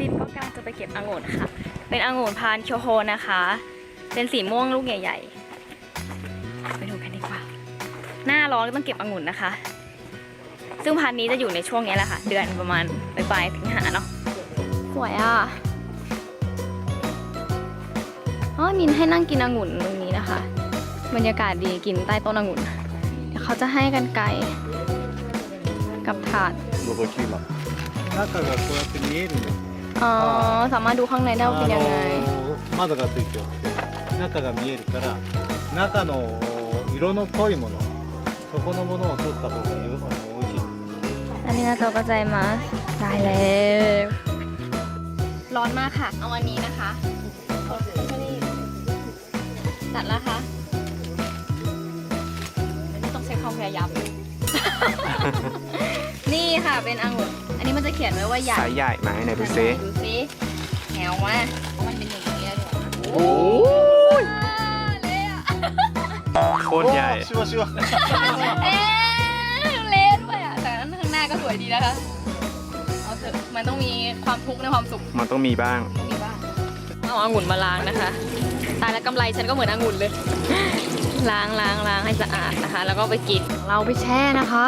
พิมก็กำลังจะไปเก็บองุ่นค่ะ เป็นองุ่นพานโชโฮนะคะ เป็นสีม่วงลูกใหญ่ๆ ไปดูกันดีกว่า หน้าร้อนก็ต้องเก็บองุ่นนะคะ ซึ่งพันธุ์นี้จะอยู่ในช่วงนี้แหละค่ะ เดือนประมาณปลายๆสิงหาเนาะ สวยอ่ะอ๋อมินให้นั่งกินองุ่นตรงนี้นะคะ บรรยากาศดีกินใต้ต้นองุ่น เดี๋ยวเขาจะให้กันไกลกับถาด 覗き今中がこうやって見えるんです อ๋อ สามารถดูข้างในได้ว่าเป็นยังไง あの窓がついておって中が見えるから中の色の濃いものそこのものを取った方がよあの美味しい อันนี้นะโตกระจายมาได้แล้วร้อนมากค่ะ เอาอันนี้นะคะจัดแล้วคะอันนี้ต้องใช้ความพยายาม นี่ค่ะเป็นองุ่นอั นี้มันจะเขียนไว้ว่าใหญ่สาใหญ่ไหมไหนดูซิดูซิแหววมามันเป็นอย่างนี้เลยโอ้ยเลอะโคตรใหญ่ชัวชัวเอ๊ะเละด้วยอะแต่ข้างหน้าก็สวยดีนะคะเอาเถอะมันต้องมีความทุกข์ในความสุขมันต้องมีบ้างมีบ้างเอาองุ่นมาล้างนะคะตายแล้วกำไรฉันก็เหมือนองุ่นเลยล้างล้างล้างให้สะอาดนะคะ แล้วก็ไปกินเราไปแช่นะคะ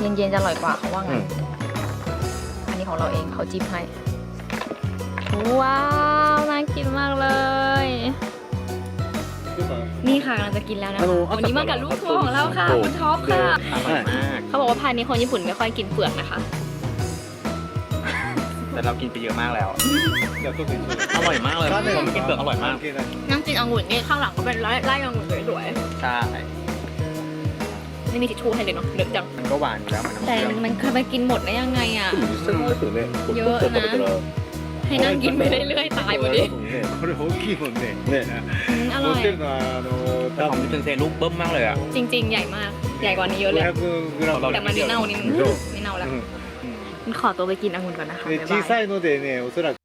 เย็นๆจะอร่อยกว่าเขาว่าไง ของเราเองเขาจิ้มให้ ว้าวน่ากินมากเลย นี่ค่ะกำลังจะกินแล้วนะวันนี้มากับลูกทัวร์ของเราค่ะ คุณท็อปค่ะเขาบอกว่าพานนี้คนญี่ปุ่นไม่ค่อยกินเปลือกนะคะ แต่เรากินไปเยอะมากแล้ว เดี๋ยวตัวอื่นอร่อยมากเลยผมกินเปลือกอร่อยมาก น้ำจิ้มองุ่นนี่ข้างหลังก็เป็นไร่ไร่องุ่นสวยๆ ใช่ ไม่มีทิชชู่ให้เลยเนาะเดือดจัง มันก็หวานอยู่แล้วมันน้ำ แต่ เชื่อ มันมันเคยไปกินหมดได้ยังไงอ่ะ 実際のですよねようなให้นั่งกินไปเรื่อยๆตายหมดดิ これ大きいもんねね อืมอร่ 持 อย ってるのはあの แต่ของมิสเซนเซลูกเบิ้มมากเลยอ่ะ จริง ๆ ใหญ่มาก ใหญ่กว่านี้เยอะเลย 500グラム แต่มันไม่เน่านิดนึง そう ไม่เน่าแล้ว うん มันขอตัวไปกินองุ่นก่อนนะคะ で บ๊ายบาย 小さいのでねおそらく